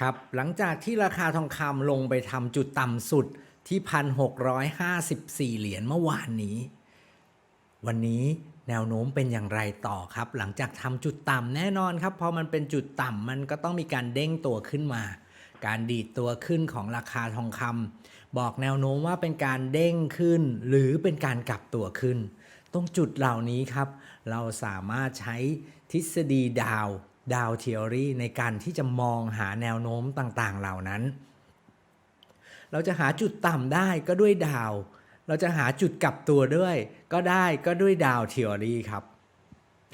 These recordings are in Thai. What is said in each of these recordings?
ครับหลังจากที่ราคาทองคำลงไปทำจุดต่ำสุดที่ 1,654 เหรียญเมื่อวานนี้ วันนี้แนวโน้มเป็นอย่างไรต่อครับ หลังจากทำจุดต่ำแน่นอนครับพอมันเป็นจุดต่ำมันก็ต้องมีการเด้งตัวขึ้นมา การดีดตัวขึ้นของราคาทองคำบอกแนวโน้มว่าเป็นการเด้งขึ้น หรือเป็นการกลับตัวขึ้น ตรงจุดเหล่านี้ครับ เราสามารถใช้ทฤษฎีดาว ดาวเทอรี่ในการที่จะมองหาแนวโน้มต่างๆ เหล่านั้น เราจะหาจุดต่ำได้ก็ด้วยดาว เราจะหาจุดกลับตัวด้วย ก็ได้ก็ด้วยดาวเทอรี่ครับ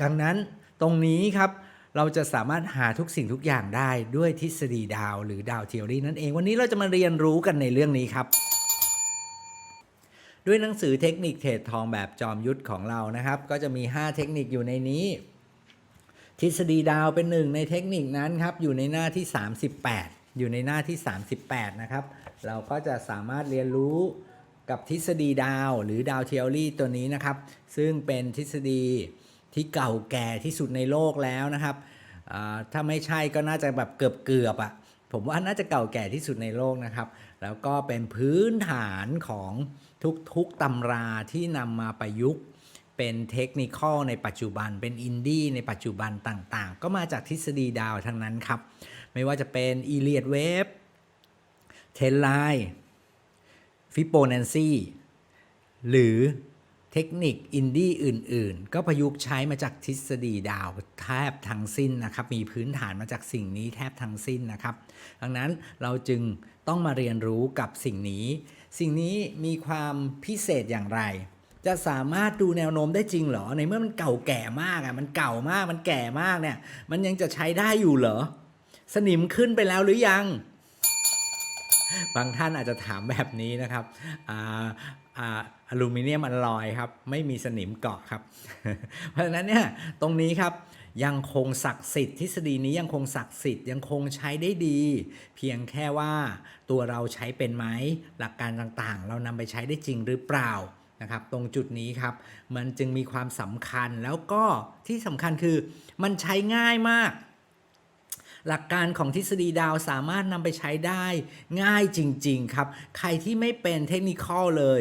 ดังนั้นตรงนี้ครับเราจะสามารถหาทุกสิ่งทุกอย่างได้ด้วยทฤษฎีดาวหรือดาวเทอรี่นั่นเองวันนี้เราจะมาเรียนรู้กันในเรื่องนี้ครับ ด้วยหนังสือเทคนิคเทรดทองแบบจอมยุทธของเรานะครับ ก็จะมี 5 เทคนิคอยู่ในนี้ ทฤษฎีดาวเป็นหนึ่งในเทคนิคนั้นครับ อยู่ในหน้าที่ 38 อยู่ในหน้าที่ 38 นะครับ เราก็จะสามารถเรียนรู้กับทฤษฎีดาวหรือดาวเทอรี่ตัวนี้นะครับ ซึ่งเป็นทฤษฎีที่เก่าแก่ที่สุดในโลกแล้วนะครับ ถ้าไม่ใช่ก็น่าจะแบบเกือบเกือบๆอะผมว่าน่าจะเก่าแก่ที่สุดในโลกนะครับ แล้วก็เป็นพื้นฐานของทุกๆตำราที่นำมาประยุกต์ เป็นเทคนิคอลในปัจจุบัน เป็นอินดี้ในปัจจุบันต่างๆ ก็มาจากทฤษฎีดาวทั้งนั้นครับ ไม่ว่าจะเป็นอีเลียดเวฟเทนไลฟิโบนันซีหรือเทคนิคอินดี้อื่นๆ ก็ประยุกต์ใช้มาจากทฤษฎีดาวแทบทั้งสิ้นนะครับ มีพื้นฐานมาจากสิ่งนี้แทบทั้งสิ้นนะครับ ดังนั้นเราจึงต้องมาเรียนรู้กับสิ่งนี้ สิ่งนี้มีความพิเศษอย่างไร จะสามารถดูแนวโน้มได้จริงเหรอ ในเมื่อมันเก่าแก่มากอะมันเก่ามากมันแก่มากเนี่ย มันยังจะใช้ได้อยู่เหรอ สนิมขึ้นไปแล้วหรือยัง บางท่านอาจจะถามแบบนี้นะครับอ่าอ่าอลูมิเนียมอลลอยครับ ไม่มีสนิมเกาะครับ เพราะฉะนั้นเนี่ยตรงนี้ครับยังคงศักดิ์สิทธิ์ทฤษฎีนี้ยังคงศักดิ์สิทธิ์ยังคงใช้ได้ดี เพียงแค่ว่าตัวเราใช้เป็นไหมหลักการต่างๆ เรานำไปใช้ได้จริงหรือเปล่า นะครับ ตรงจุดนี้ครับ มันจึงมีความสำคัญแล้วก็ที่สำคัญคือมันใช้ง่ายมาก หลักการของทฤษฎีดาวสามารถนำไปใช้ได้ง่ายจริง ๆ ครับ ใครที่ไม่เป็นเทคนิคอลเลย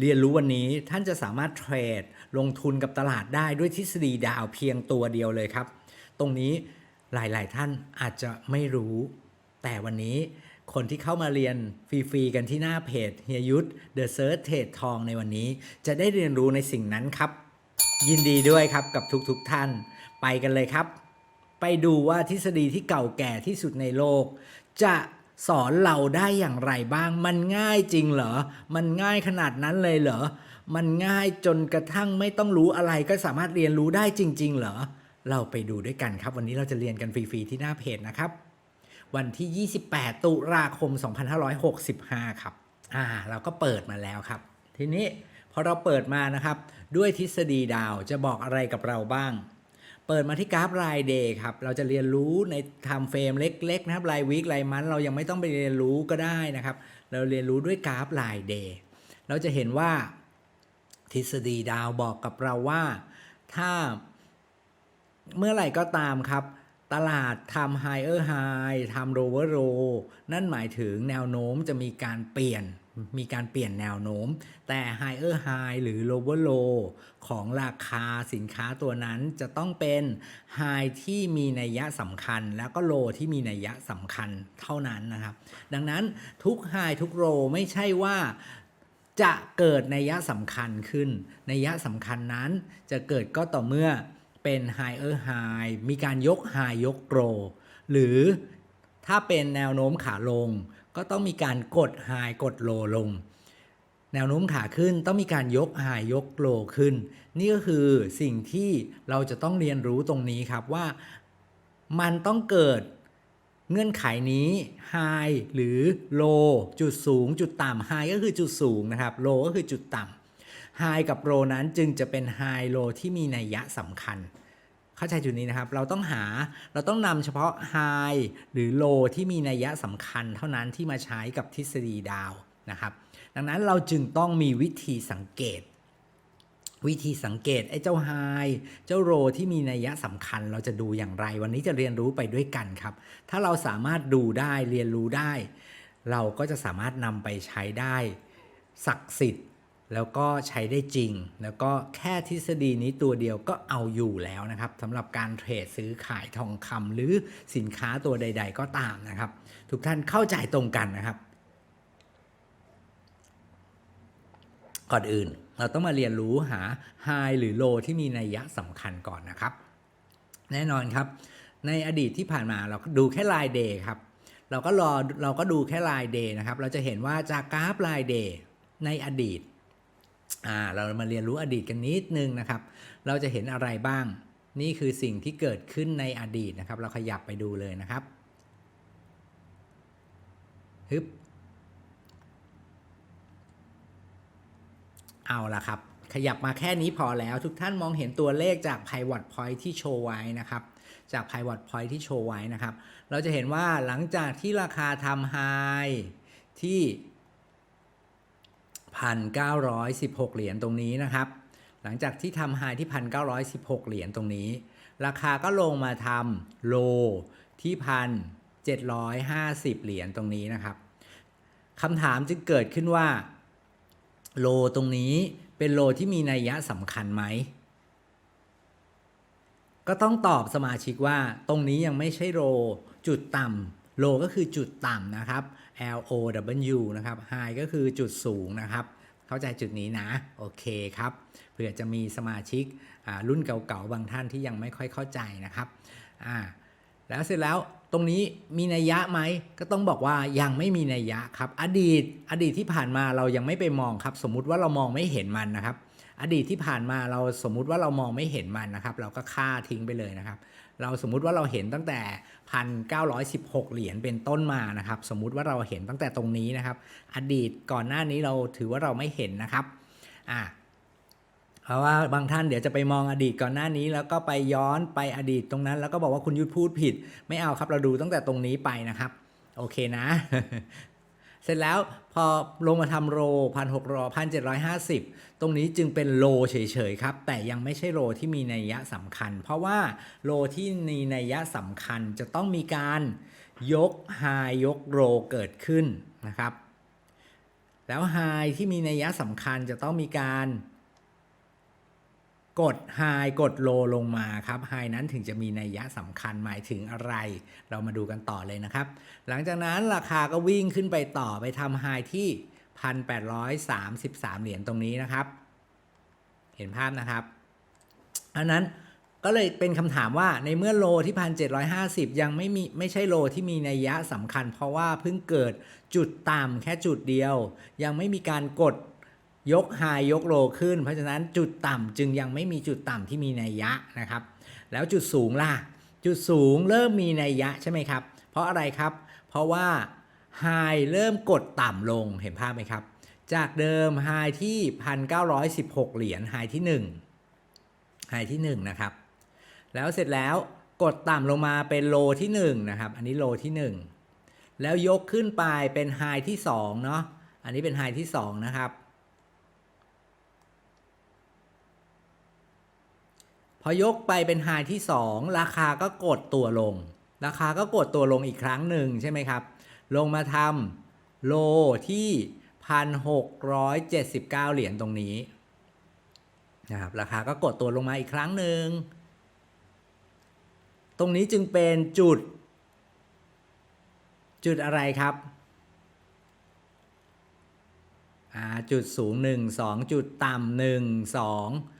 เรียนรู้วันนี้ท่านจะสามารถเทรด ลงทุนกับตลาดได้ด้วยทฤษฎีดาวเพียงตัวเดียวเลยครับ ตรงนี้หลาย ๆ ท่านอาจจะไม่รู้ แต่วันนี้ คนที่เข้ามาเรียนฟรีๆกันที่หน้าเพจเฮียยุทธ The Search เทรดทองในวันนี้ จะได้เรียนรู้ในสิ่งนั้นครับ ยินดีด้วยครับกับทุกๆท่าน ไปกันเลยครับ ไปดูว่าทฤษฎีที่เก่าแก่ที่สุดในโลก จะสอนเราได้อย่างไรบ้าง มันง่ายจริงเหรอ มันง่ายขนาดนั้นเลยเหรอ มันง่ายจนกระทั่งไม่ต้องรู้อะไรก็สามารถเรียนรู้ได้จริง ๆ เหรอ เราไปดูด้วยกันครับ วันนี้เราจะเรียนกันฟรีๆที่หน้าเพจนะครับ วันที่ 28 ตุลาคม 2565 ครับ อ่า เราก็เปิดมาแล้วครับ ทีนี้พอเราเปิดมานะครับ ด้วยทฤษฎีดาวจะบอกอะไรกับเราบ้าง เปิดมาที่กราฟรายเดย์ครับ เราจะเรียนรู้ในไทม์เฟรมเล็ก ๆ นะครับรายวีครายมันเรายังไม่ต้องไปเรียนรู้ก็ได้นะครับ เราเรียนรู้ด้วยกราฟรายเดย์เราจะเห็นว่าทฤษฎีดาวบอกกับเราว่า ถ้าเมื่อไหร่ก็ตามครับ ตลาดทำ higher high ทำ lower low นั่นหมายถึงแนวโน้มจะมีการเปลี่ยน มีการเปลี่ยนแนวโน้ม แต่ higher high หรือ lower low ของราคาสินค้าตัวนั้นจะต้องเป็น high ที่มีนัยยะสำคัญ แล้วก็ low ที่มีนัยยะสำคัญเท่านั้นนะครับ ดังนั้นทุก high ทุก low ไม่ใช่ว่าจะเกิดนัยยะสำคัญขึ้น นัยยะสำคัญนั้นจะเกิดก็ต่อเมื่อ เป็น higher high มีการยก high ยก low หรือถ้าเป็นแนวโน้มขาลง ก็ต้องมีการกด high กด low ลง แนวโน้มขาขึ้นต้องมีการยก high ยก low ขึ้น นี่ก็คือสิ่งที่เราจะต้องเรียนรู้ตรงนี้ครับว่ามันต้องเกิดเงื่อนไขนี้ high หรือ low จุดสูง จุดต่ำ high ก็คือจุดสูงนะครับ low ก็คือจุดต่ำ high กับ low นั้นจึงจะเป็น high low ที่มีนัยยะสำคัญ เข้าใจจุดนี้นะครับ เราต้องหาเราต้องนำเฉพาะ high หรือ low ที่มีนัยยะสำคัญ เท่านั้นที่มาใช้กับทฤษฎีดาวนะครับ ดังนั้นเราจึงต้องมีวิธีสังเกต วิธีสังเกตไอ้เจ้าไฮเจ้าโรที่มีนัยยะสำคัญ เราจะดูอย่างไร วันนี้จะเรียนรู้ไปด้วยกันครับ ถ้าเราสามารถดูได้เรียนรู้ได้ เราก็จะสามารถนำไปใช้ได้ศักดิ์สิทธิ์ แล้วก็ใช้ได้จริง แล้วก็แค่ทฤษฎีนี้ตัวเดียวก็เอาอยู่แล้วนะครับสำหรับการเทรดซื้อขายทองคำหรือสินค้าตัวใด ๆ ก็ตามนะครับ ทุกท่านเข้าใจตรงกันนะครับ ก่อนอื่น เราต้องมาเรียนรู้หา High หรือ Low ที่มีนัยยะสำคัญก่อนนะครับ แน่นอนครับ ในอดีตที่ผ่านมาเราดูแค่รายเดย์ครับ เราก็รอเราก็ดูแค่รายเดย์นะครับ เราจะเห็นว่าจากกราฟรายเดย์ในอดีต เรามาเรียนรู้อดีตกันนิดนึงนะครับ เราจะเห็นอะไรบ้าง นี่คือสิ่งที่เกิดขึ้นในอดีตนะครับ เราขยับไปดูเลยนะครับฮึบเอาละครับ ขยับมาแค่นี้พอแล้ว ทุกท่านมองเห็นตัวเลขจาก Pivot Point ที่โชว์ไว้นะครับ จาก Pivot Point ที่โชว์ไว้นะครับ เราจะเห็นว่าหลังจากที่ราคาทำ High ที่ 1,916 เหรียญตรงนี้นะครับ หลังจากที่ทำ High ที่ 1,916 เหรียญตรงนี้ ราคาก็ลงมาทำ Low ที่ 1,750 เหรียญตรงนี้นะครับคำถามจึงเกิดขึ้นว่า โลตรงนี้เป็นโลที่มีนัยยะสำคัญไหม ก็ต้องตอบสมาชิกว่าตรงนี้ยังไม่ใช่โลจุดต่ำโลก็คือจุดต่ำนะครับ L O W นะครับ High ก็คือจุดสูงนะครับ เข้าใจจุดนี้นะ โอเคครับ เผื่อจะมีสมาชิกรุ่นเก่าๆ บางท่านที่ยังไม่ค่อยเข้าใจนะครับอ่าแล้วเสร็จแล้วตรงนี้มีนัยยะไหมก็ต้องบอกว่ายังไม่มีนัยยะครับ อดีตอดีตที่ผ่านมาเรายังไม่ไปมองครับ สมมุติว่าเรามองไม่เห็นมันนะครับ อดีตที่ผ่านมาเราสมมุติว่าเรามองไม่เห็นมันนะครับ เราก็ฆ่าทิ้งไปเลยนะครับ เราสมมุติว่าเราเห็นตั้งแต่ 1,916 เหรียญเป็นต้นมานะครับ สมมุติว่าเราเห็นตั้งแต่ตรงนี้นะครับ อดีตก่อนหน้านี้เราถือว่าเราไม่เห็นนะครับอ่าเพราะว่าบางท่านเดี๋ยวจะไปมองอดีตก่อนหน้านี้ แล้วก็ไปย้อนไปอดีตตรงนั้น แล้วก็บอกว่าคุณยุทธพูดผิด ไม่เอาครับเราดูตั้งแต่ตรงนี้ไปนะครับ โอเคนะ สร็จแล้วพอลงมาทำโรพันหกรอพันเจ็ดร้อยห้าสิบตรงนี้จึงเป็นโลเฉยๆครับ แต่ยังไม่ใช่โลที่มีนัยยะสำคัญ เพราะว่าโลที่มีนัยยะสำคัญจะต้องมีการยกไฮยกโรเกิดขึ้นนะครับ แล้วไฮที่มีนัยยะสำคัญจะต้องมีการ กด High กด Low ลงมาครับ High นั้นถึงจะมีนัยยะสำคัญหมายถึงอะไร เรามาดูกันต่อเลยนะครับ หลังจากนั้นราคาก็วิ่งขึ้นไปต่อไปทำ High ที่ 1,833 เหรียญตรงนี้นะครับ เห็นภาพนะครับอันนั้นก็เลยเป็นคำถามว่าในเมื่อโลที่ 1,750 ยังไม่มีไม่ใช่โลที่มีนัยยะสำคัญ เพราะว่าเพิ่งเกิดจุดต่ำแค่จุดเดียว ยังไม่มีการกด ยกไฮยกโลขึ้น เพราะฉะนั้นจุดต่ำจึงยังไม่มีจุดต่ำที่มีนัยยะนะครับ แล้วจุดสูงล่ะ จุดสูงเริ่มมีนัยยะใช่ไหมครับ เพราะอะไรครับ เพราะว่าไฮเริ่มกดต่ำลงเห็นภาพไหมครับ จากเดิมไฮที่ 1,916 เหรียญไฮที่1ไฮที่1นะครับแล้วเสร็จแล้วกดต่ำลงมาเป็นโลที่1นะครับ อันนี้โลที่ 1 แล้วยกขึ้นไปเป็นไฮที่2เนาะ อันนี้เป็นไฮที่2นะครับ พอยกไปเป็นไฮที่ 2 ราคาก็กดตัวลง ราคาก็กดตัวลงอีกครั้งหนึ่งใช่ไหมครับ ลงมาทำโลที่ 1,679 เหรียญตรงนี้นะครับราคาก็กดตัวลงมาอีกครั้งหนึ่ง ตรงนี้จึงเป็นจุด จุดอะไรครับจุดสูง 1 2 จุดต่ำ1 2อ่า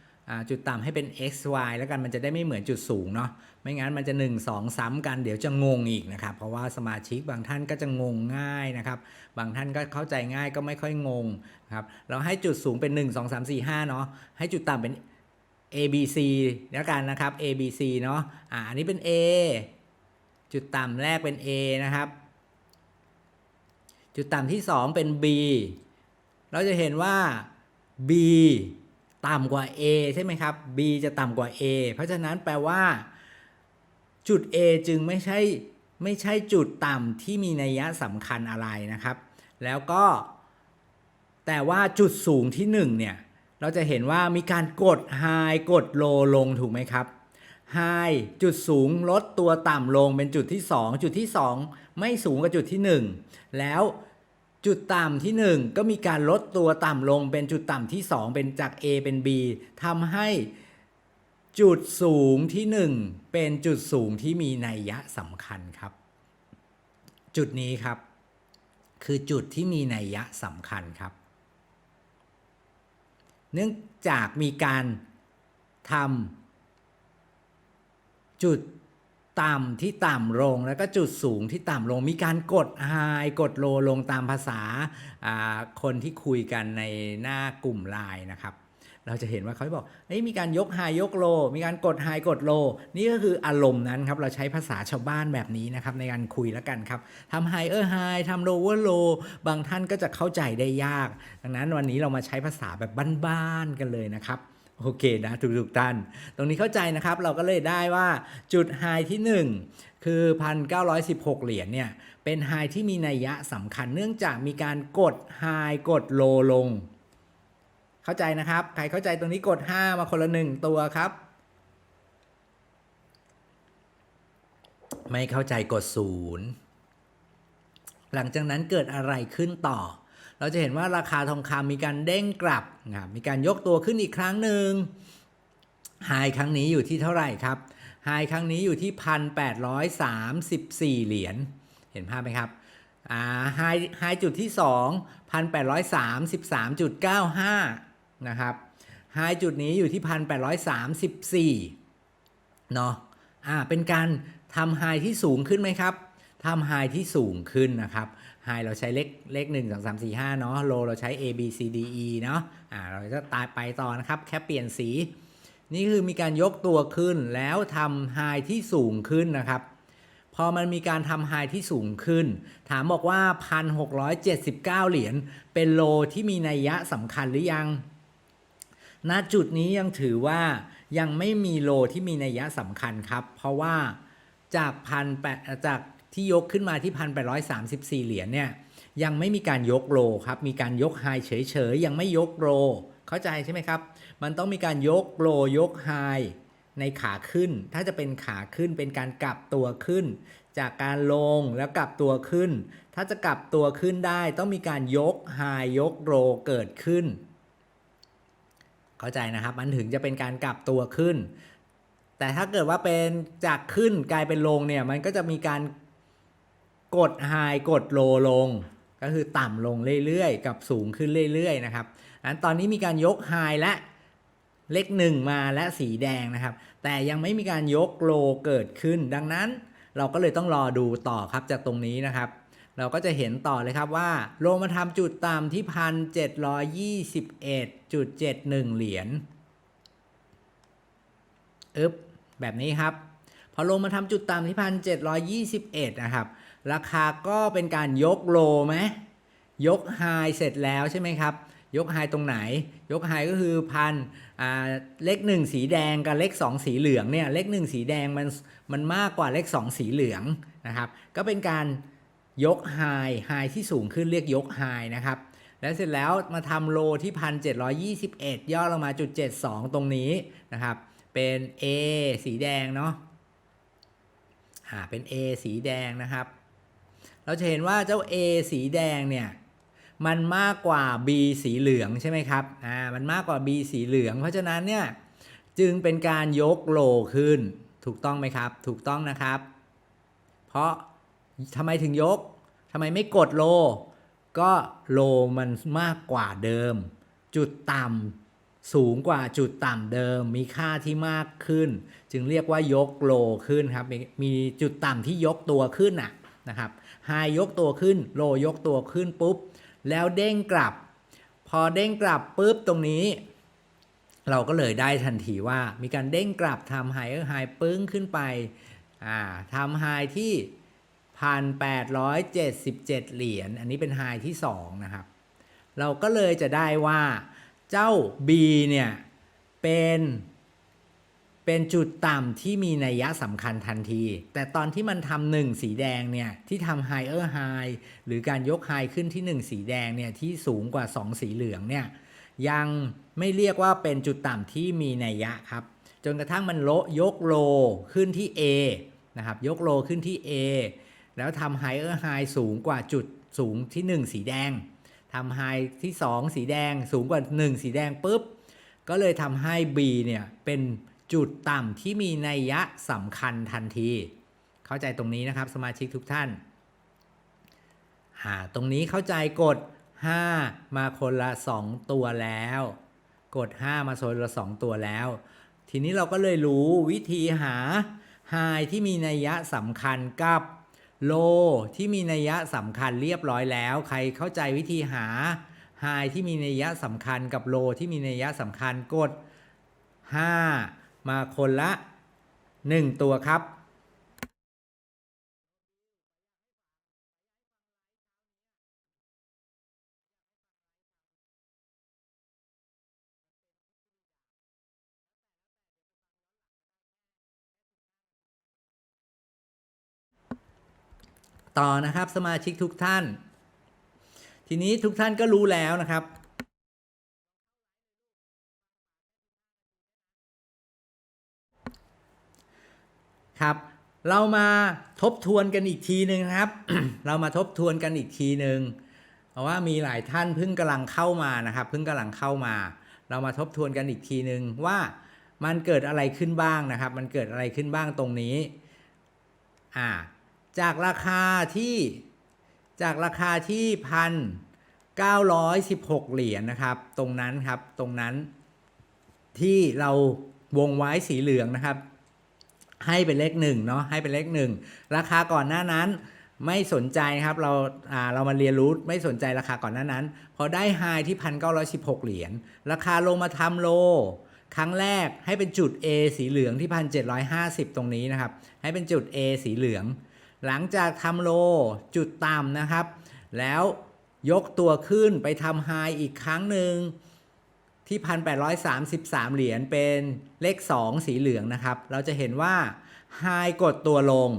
จุดต่ำให้เป็น x y แล้วกันมันจะได้ไม่เหมือนจุดสูงเนาะไม่งั้นมันจะ 1 2 ซ้ำกันเดี๋ยวจะงงอีกนะครับ เพราะว่าสมาชิกบางท่านก็จะงงง่ายนะครับ บางท่านก็เข้าใจง่ายก็ไม่ค่อยงงครับเราให้จุดสูงเป็น 1 2 3 4 5เนาะให้จุดต่ำเป็น A B C แล้วกันนะครับ A B C เนาะอ่าอันนี้เป็น A จุดต่ำแรกเป็น A นะครับ จุดต่ำที่ 2 เป็น B เราจะเห็นว่า B ต่ำกว่า A ใช่ไหมครับ B จะต่ำกว่า A เพราะฉะนั้นแปลว่า จุด A จึงไม่ใช่ไม่ใช่จุดต่ำที่มีนัยยะสำคัญอะไรนะครับ แล้วก็ แต่ว่าจุดสูงที่1เนี่ยเราจะเห็นว่ามีการกด High กด Low ลงถูกไหมครับ High จุดสูงลดตัวต่ำลงเป็นจุดที่ 2 จุดที่ 2 ไม่สูงกว่าจุดที่ 1 แล้ว จุดต่ำที่ 1 ก็มีการลดตัวต่ำลงเป็นจุดต่ำที่ 2 เป็นจาก A เป็น B ทำให้จุดสูงที่ 1 เป็นจุดสูงที่มีนัยยะสำคัญครับ จุดนี้ครับ คือจุดที่มีนัยยะสำคัญครับ เนื่องจากมีการทำจุด ต่ำที่ต่ำลงแล้วก็จุดสูงที่ต่ำลงมีการกด High กด Low ลงตามภาษาคนที่คุยกันในหน้ากลุ่มไลน์นะครับ เราจะเห็นว่าเขาบอกเฮ้ยมีการยก High ยก Low มีการกด High กด Low นี่ก็คืออารมณ์นั้นครับ เราใช้ภาษาชาวบ้านแบบนี้นะครับ ในการคุยแล้วกันครับทำ High เออ High ทำ Lower Low บางท่านก็จะเข้าใจได้ยาก ดังนั้นวันนี้เรามาใช้ภาษาแบบบ้านๆกันเลยนะครับ โอเคนะทุกๆท่าน ตรงนี้เข้าใจนะครับเราก็เลยได้ว่าจุดไฮที่ 1 คือ 1,916 เหรียญเนี่ยเป็นไฮที่มีนัยยะสำคัญเนื่องจากมีการกดไฮกดโลลง เข้าใจนะครับ ใครเข้าใจตรงนี้กด 5 มาคนละหนึ่งตัวครับ ไม่เข้าใจกด 0 หลังจากนั้นเกิดอะไรขึ้นต่อ เราจะเห็นว่าราคาทองคำมีการเด้งกลับนะครับมีการยกตัวขึ้นอีกครั้งหนึ่งไฮครั้งนี้อยู่ที่เท่าไหร่ครับไฮครั้งนี้อยู่ที่ 1,834 เหรียญ เห็นภาพไหมครับอ่าไฮไฮจุดที่ 2 1,833.95 นะครับไฮจุดนี้อยู่ที่ 1,834 เนาะอ่าเป็นการทำไฮที่สูงขึ้นไหมครับทำไฮที่สูงขึ้นนะครับ ไฮเราใช้เลขเลข1 2 3 4 5เนาะโลเราใช้ A B C D E เนาะอ่าเราจะตายไปต่อนะครับ แค่เปลี่ยนสี นี่คือมีการยกตัวขึ้นแล้วทำไฮที่สูงขึ้นนะครับ พอมันมีการทำไฮที่สูงขึ้น ถามบอกว่า 1,679 เหรียญเป็นโลที่มีนัยยะสำคัญหรือยังณจุดนี้ยังถือว่ายังไม่มีโลที่มีนัยยะสำคัญครับ เพราะว่าจากพันแปดจาก ที่ยกขึ้นมาที่ 1,834 เหรียญเนี่ยยังไม่มีการยกโลครับมีการยกไฮเฉยๆยังไม่ยกโลเข้าใจใช่ไหมครับ มันต้องมีการยกโลยกไฮในขาขึ้น ถ้าจะเป็นขาขึ้นเป็นการกลับตัวขึ้น จากการลงแล้วกลับตัวขึ้น ถ้าจะกลับตัวขึ้นได้ต้องมีการยกไฮยกโลเกิดขึ้น เข้าใจนะครับ มันถึงจะเป็นการกลับตัวขึ้น แต่ถ้าเกิดว่าเป็นจากขึ้นกลายเป็นลงเนี่ยมันก็จะมีการ กดไฮกดโลลง ก็คือต่ำลงเรื่อยๆ กับสูงขึ้นเรื่อยๆนะครับอันตอนนี้มีการยกไฮและเลขหนึ่งมาและสีแดงนะครับ แต่ยังไม่มีการยกโลเกิดขึ้น ดังนั้นเราก็เลยต้องรอดูต่อครับจากตรงนี้นะครับ เราก็จะเห็นต่อเลยครับว่า โลมาทำจุดต่ำที่พันเจ็ดร้อยยี่สิบเอ็ดจุดเจ็ดหนึ่งเหรียญอึบแบบนี้ครับ พอลงมาทำจุดต่ำที่พันเจ็ดร้อยยี่สิบเอ็ดนะครับ ราคาก็เป็นการยกโลไหมยกไฮเสร็จแล้วใช่ไหมครับ ยกไฮตรงไหน ยกไฮก็คือพันเลขหนึ่งสีแดงกับเลขสองสีเหลืองเนี่ยเลขหนึ่งสีแดงมันมันมากกว่าเลขสองสีเหลืองนะครับก็เป็นการยกไฮไฮที่สูงขึ้นเรียกยกไฮนะครับแล้วเสร็จแล้วมาทำโลที่พันเจ็ดร้อยี่สิบเอ็ดย่อลงมาจุดเจ็ดสองตรงนี้นะครับ เป็น A สีแดงเนาะอ่าเป็น A สีแดงนะครับ เราจะเห็นว่าเจ้า A สีแดงเนี่ยมันมากกว่า B สีเหลืองใช่ไหมครับ อ่า มันมากกว่า B สีเหลือง เพราะฉะนั้นเนี่ยจึงเป็นการยกโลขึ้น ถูกต้องไหมครับ ถูกต้องนะครับ เพราะทำไมถึงยกทำไมไม่กดโล ก็โลมันมากกว่าเดิม จุดต่ำสูงกว่าจุดต่ำเดิม มีค่าที่มากขึ้น จึงเรียกว่ายกโลขึ้นครับ มีจุดต่ำที่ยกตัวขึ้นน่ะนะครับ ไฮยกตัวขึ้นโลยกตัวขึ้นปุ๊บ แล้วเด้งกลับ พอเด้งกลับปุ๊บตรงนี้ เราก็เลยได้ทันทีว่ามีการเด้งกลับทำไฮเออร์ไฮปึ้งขึ้นไปทำไฮที่ 1,877 เหรียญอันนี้เป็นไฮที่ 2 นะครับ เราก็เลยจะได้ว่าเจ้า B เนี่ยเป็น เป็นจุดต่ำที่มีนัยยะสำคัญทันที แต่ตอนที่มันทำหนึ่งสีแดงเนี่ยที่ทำ higher high หรือการยก high ขึ้นที่ 1 สีแดงเนี่ยที่สูงกว่า 2 สีเหลืองเนี่ยยังไม่เรียกว่าเป็นจุดต่ำที่มีนัยยะครับ จนกระทั่งมันโลยกโลขึ้นที่ A นะครับยกโลขึ้นที่ A แล้วทำไฮเออร์ไฮสูงกว่าจุดสูงที่ 1 สีแดงทำไฮที่ 2 สีแดงสูงกว่า 1 สีแดงปุ๊บก็เลยทำให้ B เนี่ยเป็น จุดต่ำที่มีนัยยะสำคัญทันที เข้าใจตรงนี้นะครับ สมาชิกทุกท่านอ่าตรงนี้เข้าใจกด 5 มาคนละ 2 ตัวแล้ว กด 5 มาโซนละ 2 ตัวแล้ว ทีนี้เราก็เลยรู้วิธีหา high ที่มีนัยยะสำคัญกับ low ที่มีนัยยะสำคัญเรียบร้อยแล้ว ใครเข้าใจวิธีหา high ที่มีนัยยะสำคัญกับ low ที่มีนัยยะสำคัญกด 5 มาคนละ 1 ตัวครับ ต่อนะครับสมาชิกทุกท่าน ทีนี้ทุกท่านก็รู้แล้วนะครับ ครับ เรามาทบทวนกันอีกทีหนึ่งครับ เรามาทบทวนกันอีกทีหนึ่งเพราะว่ามีหลายท่านเพิ่งกำลังเข้ามานะครับ เพิ่งกำลังเข้ามา เรามาทบทวนกันอีกทีหนึ่งว่ามันเกิดอะไรขึ้นบ้างนะครับ มันเกิดอะไรขึ้นบ้างตรงนี้อ่าจากราคาที่จากราคาที่พันเก้าร้อยสิบหกเหรียญนะครับ ตรงนั้นครับตรงนั้นที่เราวงไว้สีเหลืองนะครับ ให้เป็นเลขหนึ่งเนาะให้เป็นเลขหนึ่งราคาก่อนหน้านั้นไม่สนใจครับเราอ่าเรามาเรียนรู้ไม่สนใจราคาก่อนหน้านั้น พอได้ไฮที่พันเก้าร้อยสิบหกเหรียญราคาลงมาทำโล ครั้งแรกให้เป็นจุด A สีเหลืองที่พันเจ็ดร้อยห้าสิบตรงนี้นะครับ ให้เป็นจุด A สีเหลือง หลังจากทำโลจุดต่ำนะครับ แล้วยกตัวขึ้นไปทำไฮอีกครั้งหนึ่ง ที่ 1,833 เหรียญเป็นเลข 2 สีเหลืองนะครับ เราจะเห็นว่าไฮกดตัวลง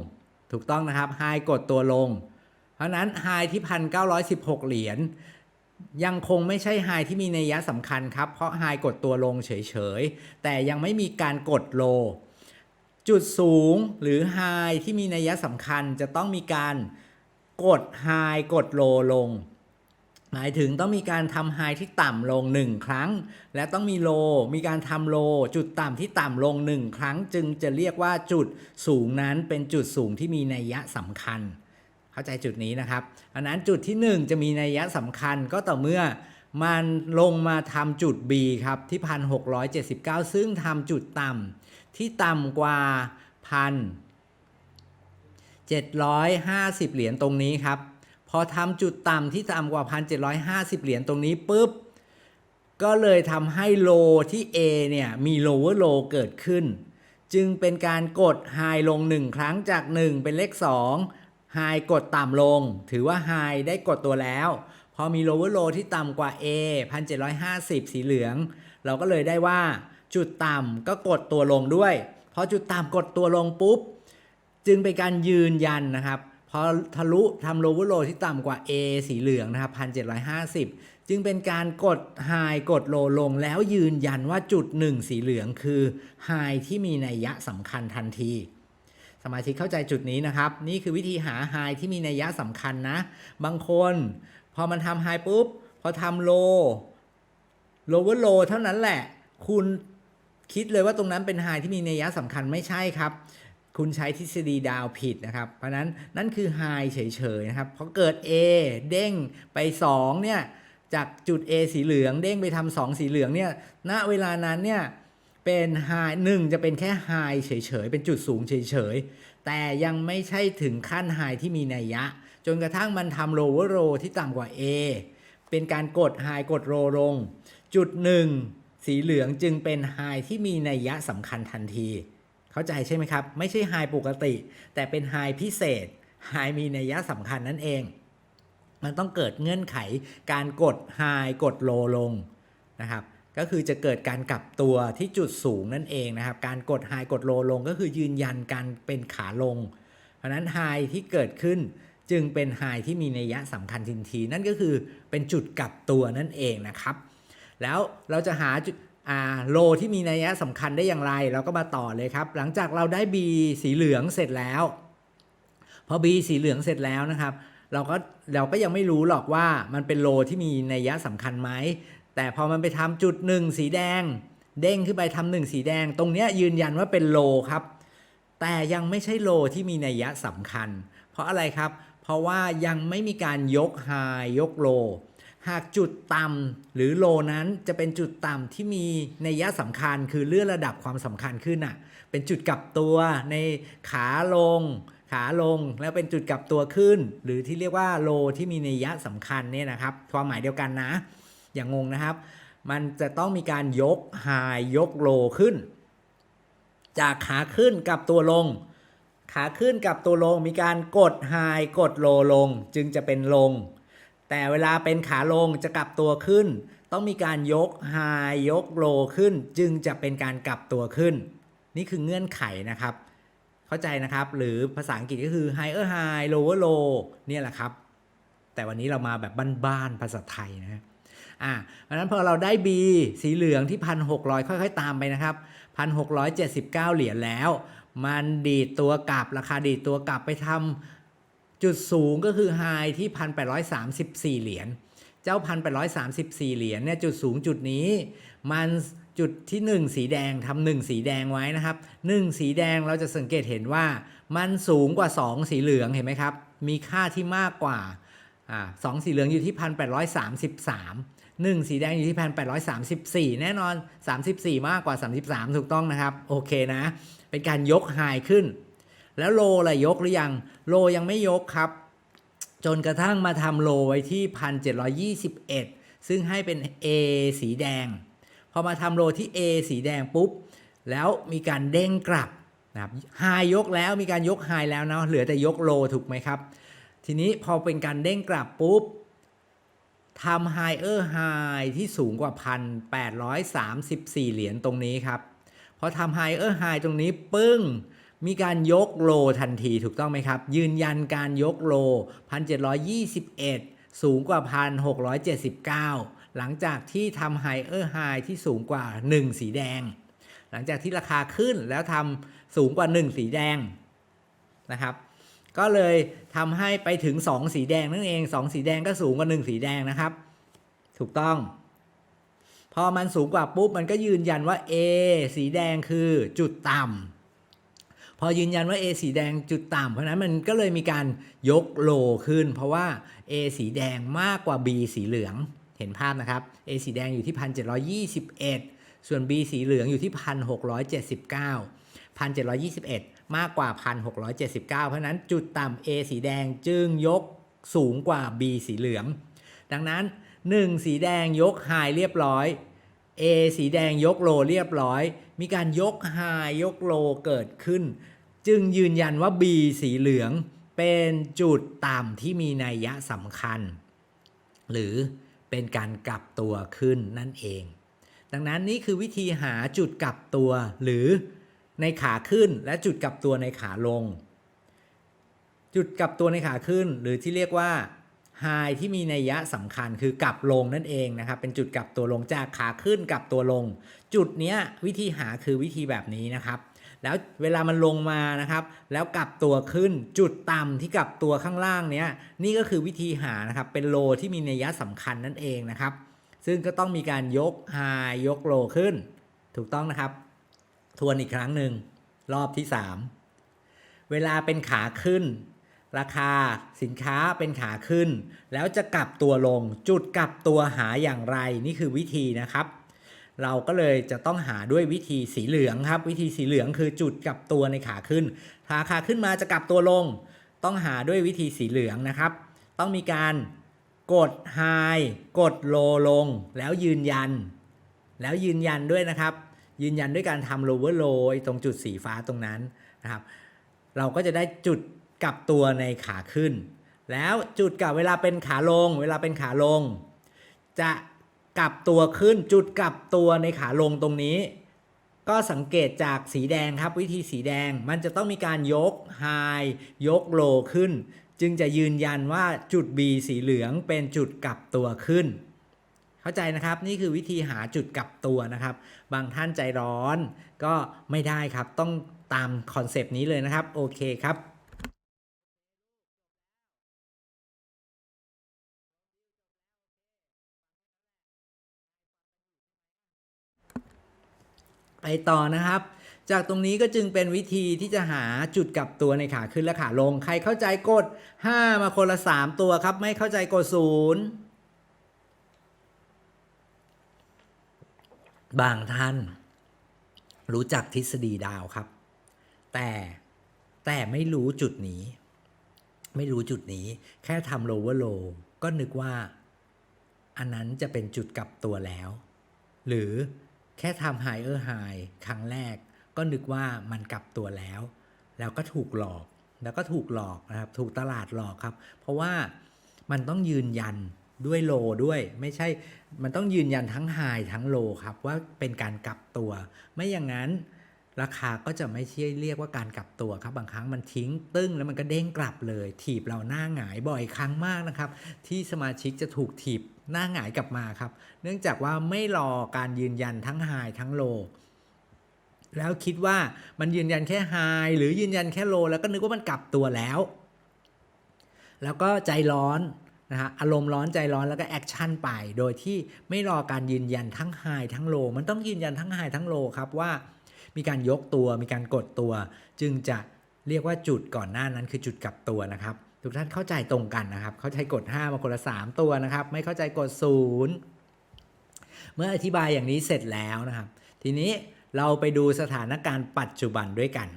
ถูกต้องนะครับไฮกดตัวลง เพราะนั้นไฮที่ 1,916 เหรียญยังคงไม่ใช่ไฮที่มีนัยะสำคัญครับ เพราะไฮกดตัวลงเฉยๆ แต่ยังไม่มีการกดโล จุดสูงหรือ High ที่มีนัยะสำคัญจะต้องมีการกด High กด Low ลง หมายถึงต้องมีการทำ High ที่ต่ำลง 1 ครั้ง และต้องมี Low มีการทำ Low จุดต่ำที่ต่ำลง 1 ครั้ง จึงจะเรียกว่าจุดสูงนั้นเป็นจุดสูงที่มีนัยยะสำคัญ เข้าใจจุดนี้นะครับอันนั้นจุดที่ 1 จะมีนัยยะสำคัญก็ต่อเมื่อมันลงมาทำจุด B ครับที่ 1,679 ซึ่งทำจุดต่ำที่ต่ำกว่าพันเจ็ดร้อยห้าสิบเหรียญตรงนี้ครับ พอทำจุดต่ำที่ต่ำกว่าพันเจ็ดร้อยห้าสิบเหรียญตรงนี้ปุ๊บ ก็เลยทำให้โลที่ A เนี่ยมี lower low เกิดขึ้น จึงเป็นการกด high ลง 1 ครั้งจาก 1 เป็นเลข 2 high กดต่ำลง ถือว่า high ได้กดตัวแล้ว พอมี lower low ที่ต่ำกว่า A 1750 สีเหลือง เราก็เลยได้ว่าจุดต่ำก็กดตัวลงด้วย พอจุดต่ำกดตัวลงปุ๊บ จึงเป็นการยืนยันนะครับ พอทะลุทำ lower low ที่ต่ำกว่า A สีเหลืองนะครับ 1750 จึงเป็นการกด high กด low ลงแล้วยืนยันว่าจุด 1 สีเหลืองคือ high ที่มีนัยยะสำคัญทันที สมาชิกเข้าใจจุดนี้นะครับ นี่คือวิธีหา high ที่มีนัยยะสำคัญนะ บางคน พอมันทำ high ปุ๊บ พอทำ low lower low เท่านั้นแหละ คุณคิดเลยว่าตรงนั้นเป็น high ที่มีนัยยะสำคัญไม่ใช่ครับ คุณใช้ทฤษฎีดาวผิดนะครับ เพราะนั้นนั่นคือ high เฉยๆนะครับพอเกิด A เด้งไป 2 เนี่ย จากจุด A สีเหลืองเด้งไปทำ2สีเหลืองเนี่ยณเวลานั้นเนี่ยเป็น high หนึ่งจะเป็นแค่ high เฉยๆ เป็นจุดสูงเฉยๆ แต่ยังไม่ใช่ถึงขั้น high ที่มีนัยยะ จนกระทั่งมันทำ lower low ที่ต่ำกว่า A เป็นการกด high กด low ลง จุดหนึ่งสีเหลืองจึงเป็น high ที่มีนัยยะสำคัญทันที เข้าใจใช่ไหมครับ ไม่ใช่ high ปกติ แต่เป็น high พิเศษ high มีนัยยะสำคัญนั่นเอง มันต้องเกิดเงื่อนไขการกด high กด low ลงนะครับก็คือจะเกิดการกลับตัวที่จุดสูงนั่นเองนะครับ การกด high กด low ลงก็คือยืนยันการเป็นขาลง เพราะนั้น high ที่เกิดขึ้นจึงเป็น high ที่มีนัยยะสำคัญทันที นั่นก็คือเป็นจุดกลับตัวนั่นเองนะครับ แล้วเราจะหาจุดอ่า โลที่มีนัยสำคัญได้อย่างไร เราก็มาต่อเลยครับ หลังจากเราได้ B สีเหลืองเสร็จแล้ว พอ B สีเหลืองเสร็จแล้วนะครับ เราก็เราก็ยังไม่รู้หรอกว่ามันเป็นโลที่มีนัยสำคัญไหม แต่พอมันไปทำจุดหนึ่งสีแดง เด้งขึ้นไปทำหนึ่งสีแดง ตรงนี้ยยืนยันว่าเป็นโลครับ แต่ยังไม่ใช่โลที่มีนัยสำคัญ เพราะอะไรครับ เพราะว่ายังไม่มีการยกไฮยกโล หากจุดต่ำหรือโลนั้นจะเป็นจุดต่ำที่มีนัยสำคัญคือเลื่อนระดับความสำคัญขึ้นอะ เป็นจุดกลับตัวในขาลง ขาลงแล้วเป็นจุดกลับตัวขึ้น หรือที่เรียกว่าโลที่มีนัยสำคัญเนี่ยนะครับ ความหมายเดียวกันนะ อย่างงงนะครับ มันจะต้องมีการยกไฮยกโลขึ้น จากขาขึ้นกับตัวลง ขาขึ้นกับตัวลงมีการกดไฮกดโลลง จึงจะเป็นลง แต่เวลาเป็นขาลงจะกลับตัวขึ้น ต้องมีการยกไฮยกโลขึ้น จึงจะเป็นการกลับตัวขึ้น นี่คือเงื่อนไขนะครับ เข้าใจนะครับ หรือภาษาอังกฤษก็คือ higher high lower low เนี่ยแหละครับ แต่วันนี้เรามาแบบบ้านๆภาษาไทยนะอ่าเพราะฉะนั้นพอเราได้ B สีเหลืองที่ 1,600 ค่อยๆ ตามไปนะครับ 1,679 เหรียญแล้ว มันดีดตัวกลับราคาดีดตัวกลับไปทำ จุดสูงก็คือไฮที่ 1,834 เหรียญ เจ้า 1,834 เหรียญเนี่ยจุดสูงจุดนี้ มันจุดที่ 1 สีแดงทำหนึ่งสีแดงไว้นะครับ 1 สีแดงเราจะสังเกตเห็นว่ามันสูงกว่า 2 สีเหลืองเห็นไหมครับ มีค่าที่มากกว่าอ่าสองสีเหลืองอยู่ที่พันแปดร้อยสามสิบสามหนึ่งสีแดงอยู่ที่พันแปดร้อยสามสิบสี่แน่นอนสามสิบสี่มากกว่าสามสิบสามถูกต้องนะครับ โอเคนะ เป็นการยกไฮขึ้น แล้วโลล่ะยกหรือยัง โลยังไม่ยกครับ จนกระทั่งมาทำโลไว้ที่พันเจ็ดร้อยี่สิบเอ็ดซึ่งให้เป็น A สีแดง พอมาทำโลที่ A สีแดงปุ๊บ แล้วมีการเด้งกลับนะครับไฮยกแล้วมีการยกไฮแล้วเนาะเหลือแต่ยกโลถูกไหมครับ ทีนี้พอเป็นการเด้งกลับปุ๊บทำไฮเออร์ไฮที่สูงกว่า 1,834 เหรียญตรงนี้ครับพอทำไฮเออร์ไฮตรงนี้ปึ้ง มีการยกโลทันทีถูกต้องไหมครับ ยืนยันการยกโล 1,721 สูงกว่า 1,679 หลังจากที่ทำไฮเออร์ไฮที่สูงกว่า 1 สีแดง หลังจากที่ราคาขึ้นแล้วทำสูงกว่า 1 สีแดงนะครับ ก็เลยทำให้ไปถึง 2 สีแดงนั่นเอง 2 สีแดงก็สูงกว่า 1 สีแดงนะครับ ถูกต้องพอมันสูงกว่าปุ๊บ มันก็ยืนยันว่า A สีแดงคือจุดต่ำ พอยืนยันว่า A สีแดงจุดต่ำเพราะนั้นมันก็เลยมีการยกโลขึ้น เพราะว่า A สีแดงมากกว่า B สีเหลืองเห็นภาพนะครับ A สีแดงอยู่ที่ 1,721 ส่วน B สีเหลืองอยู่ที่ 1,679 1,721 มากกว่า 1,679 เพราะฉะนั้นจุดต่ำ A สีแดงจึงยกสูงกว่า B สีเหลือง ดังนั้น 1 สีแดงยกไฮเรียบร้อย A สีแดงยกโลเรียบร้อย มีการยกไฮยกโลเกิดขึ้น จึงยืนยันว่า B สีเหลืองเป็นจุดต่ำที่มีนัยยะสำคัญ หรือเป็นการกลับตัวขึ้นนั่นเอง ดังนั้นนี่คือวิธีหาจุดกลับตัวหรือในขาขึ้นและจุดกลับตัวในขาลง จุดกลับตัวในขาขึ้นหรือที่เรียกว่า ไฮที่มีนัยยะสำคัญคือกลับลงนั่นเองนะครับ เป็นจุดกลับตัวลงจากขาขึ้นกลับตัวลง จุดเนี้ยวิธีหาคือวิธีแบบนี้นะครับแล้วเวลามันลงมานะครับ แล้วกลับตัวขึ้นจุดต่ำที่กลับตัวข้างล่างเนี้ยนี่ก็คือวิธีหานะครับ เป็นโลที่มีนัยยะสำคัญนั่นเองนะครับ ซึ่งก็ต้องมีการยกไฮยกโลขึ้น ถูกต้องนะครับ ทวนอีกครั้งหนึ่งรอบที่ 3 เวลาเป็นขาขึ้น ราคาสินค้าเป็นขาขึ้น แล้วจะกลับตัวลง จุดกลับตัวหาอย่างไรนี่คือวิธีนะครับ เราก็เลยจะต้องหาด้วยวิธีสีเหลืองครับ วิธีสีเหลืองคือจุดกลับตัวในขาขึ้นถ้าขาขึ้นมาจะกลับตัวลง ต้องหาด้วยวิธีสีเหลืองนะครับ ต้องมีการกดไฮกดโลลง แล้วยืนยัน แล้วยืนยันด้วยนะครับ ยืนยันด้วยการทำ lower low ตรงจุดสีฟ้าตรงนั้นนะครับ เราก็จะได้จุด กลับตัวในขาขึ้น แล้วจุดกลับเวลาเป็นขาลง เวลาเป็นขาลง จะกลับตัวขึ้นจุดกลับตัวในขาลงตรงนี้ ก็สังเกตจากสีแดงครับวิธีสีแดงมันจะต้องมีการยกไฮยกโลขึ้น จึงจะยืนยันว่าจุด B สีเหลืองเป็นจุดกลับตัวขึ้น เข้าใจนะครับนี่คือวิธีหาจุดกลับตัวนะครับ บางท่านใจร้อนก็ไม่ได้ครับต้องตามคอนเซปต์นี้เลยนะครับ โอเคครับ ไปต่อนะครับ จากตรงนี้ก็จึงเป็นวิธีที่จะหาจุดกลับตัวในขาขึ้นและขาลง ใครเข้าใจกด 5 มาคนละ 3 ตัวครับ ไม่เข้าใจกด 0 บางท่าน รู้จักทฤษฎีดาวครับ แต่แต่ไม่รู้จุดนี้ ไม่รู้จุดนี้ แค่ทำ lower low ก็นึกว่า อันนั้นจะเป็นจุดกลับตัวแล้ว หรือ แค่ทำ higher high ครั้งแรก ก็นึกว่ามันกลับตัวแล้ว แล้วก็ถูกหลอกแล้วก็ถูกหลอกนะครับ ถูกตลาดหลอกครับ เพราะว่ามันต้องยืนยันด้วยโลด้วย ไม่ใช่มันต้องยืนยันทั้ง high ทั้งโลครับ ว่าเป็นการกลับตัว ไม่อย่างนั้นราคาก็จะไม่ใช่เรียกว่าการกลับตัวครับ บางครั้งมันทิ้งตึ้งแล้วมันก็เด้งกลับเลย ถีบเราหน้าหงายบ่อยครั้งมากนะครับ ที่สมาชิกจะถูกถีบ หน้าหงายกลับมาครับ เนื่องจากว่าไม่รอการยืนยันทั้ง high ทั้งโลแล้วคิดว่ามันยืนยันแค่ high หรือยืนยันแค่โล แล้วก็นึกว่ามันกลับตัวแล้ว แล้วก็ใจร้อนนะฮะอารมณ์ร้อนใจร้อนแล้วก็แอคชั่นไปโดยที่ไม่รอการยืนยันทั้ง high ทั้งโล มันต้องยืนยันทั้ง high ทั้งโลครับว่า มีการยกตัวมีการกดตัว จึงจะเรียกว่าจุดก่อนหน้านั้นคือจุดกลับตัวนะครับ ทุกท่านเข้าใจตรงกันนะครับ เข้าใจกด5มาคนละ3ตัวนะครับ ไม่เข้าใจกด0เมื่ออธิบายอย่างนี้เสร็จแล้วนะครับ ทีนี้เราไปดูสถานการณ์ปัจจุบันด้วยกัน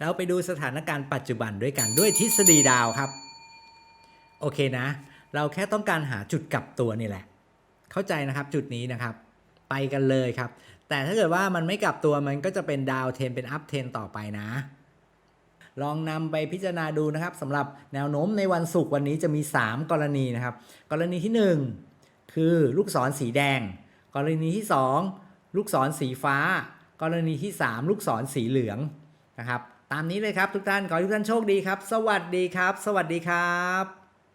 เราไปดูสถานการณ์ปัจจุบันด้วยกันด้วยทฤษฎีดาวครับ โอเคนะ เราแค่ต้องการหาจุดกลับตัวนี่แหละ เข้าใจนะครับจุดนี้นะครับ ไปกันเลยครับ แต่ถ้าเกิดว่ามันไม่กลับตัวมันก็จะเป็นดาวเทนเป็นอัพเทนต่อไปนะ ลองนำไปพิจารณาดูนะครับสำหรับแนวโน้มในวันศุกร์วันนี้จะมี 3 กรณีนะครับ กรณีที่ 1 คือลูกศรสีแดง กรณีที่ 2 ลูกศรสีฟ้า กรณีที่ 3 ลูกศรสีเหลืองนะครับ ตามนี้เลยครับทุกท่านขอทุกท่านโชคดีครับ สวัสดีครับ สวัสดีครับ